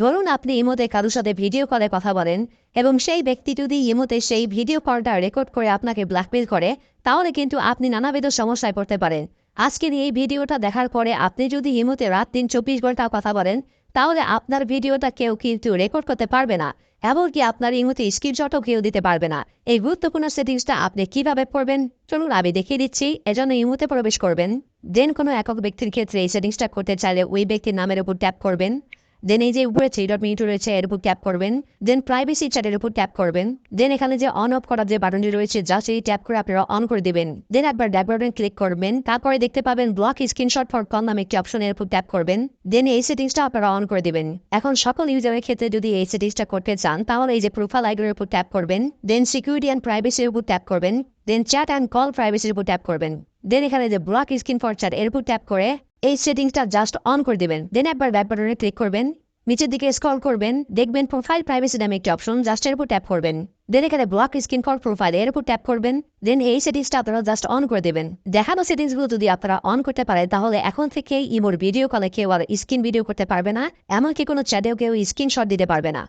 ধরুন আপনি ইমোতে কারোর সাথে ভিডিও কলে কথা বলেন এবং সেই ব্যক্তি যদি ইমোতে সেই ভিডিও কলটা রেকর্ড করে আপনাকে ব্ল্যাকমেল করে, তাহলে কিন্তু আপনি নানাবিধ সমস্যায় পড়তে পারেন। আজকের এই ভিডিওটা দেখার পরে আপনি যদি ইমোতে রাত দিন চব্বিশ ঘণ্টা কথা বলেন, তাহলে আপনার ভিডিওটা কেউ কিন্তু রেকর্ড করতে পারবে না, এমনকি আপনার ইমোতে স্ক্রিনশটও কেউ দিতে পারবে না। এই গুরুত্বপূর্ণ সেটিংসটা আপনি কীভাবে পড়বেন? চলুন আমি দেখিয়ে দিচ্ছি, এজন্য ইমোতে প্রবেশ করবেন, দেন কোনো একক ব্যক্তির ক্ষেত্রে এই সেটিংসটা করতে চাইলে ওই ব্যক্তির নামের উপর ট্যাপ করবেন। দেন এই যে উপরে থ্রি ডট মিনিট রয়েছে, এর উপর ট্যাপ করবেন। দেন প্রাইভেসি চ্যাটের উপর ট্যাপ করবেন। দেন এখানে যে অন অফ করার যে বাটনটি রয়েছে যা সেই ট্যাপ করে আপনারা অন করে দেবেন। দেন একবার ব্যাক বাটন ক্লিক করবেন। তারপরে দেখতে পাবেন ব্লক স্ক্রিনশট ফর কল নামে একটি অপশনের উপর ট্যাপ করবেন। দেন এই সেটিংসটা আপনারা অন করে দেবেন। এখন সকল ইউজারের ক্ষেত্রে যদি এই সেটিংসটা করতে চান, তাহলে এই যে প্রোফাইল আইডের উপর ট্যাপ করবেন। দেন সিকিউরিটি অ্যান্ড প্রাইভেসির উপর ট্যাপ করবেন। দেন চ্যাট অ্যান্ড কল প্রাইভেসির উপর ট্যাপ করবেন। দেন এখানে যে ব্লক স্ক্রিন ফর চ্যাট এর উপর ট্যাপ করে এই সেটিংসটা জাস্ট অন করে দিবেন। দেন একবার ব্যাক বাটনে ক্লিক করবেন, নিচের দিকে স্ক্রল করবেন, দেখবেন প্রোফাইল প্রাইভেসি নামে একটি অপশন জাস্ট এর উপর ট্যাপ করবেন। দেন এখানে ব্লক স্ক্রিন ফর প্রোফাইল এর উপর ট্যাপ করবেন। দেন এই সেটিংসটা আপনারা জাস্ট অন করে দেবেন। দেখানো সেটিংসগুলো যদি আপনারা অন করতে পারেন, তাহলে এখন থেকে ইমোর ভিডিও কলে কেউ আর স্ক্রিন ভিডিও করতে পারবে না, এমনকি কোনো চ্যাটেও কেউ স্ক্রিনশট দিতে পারবে না।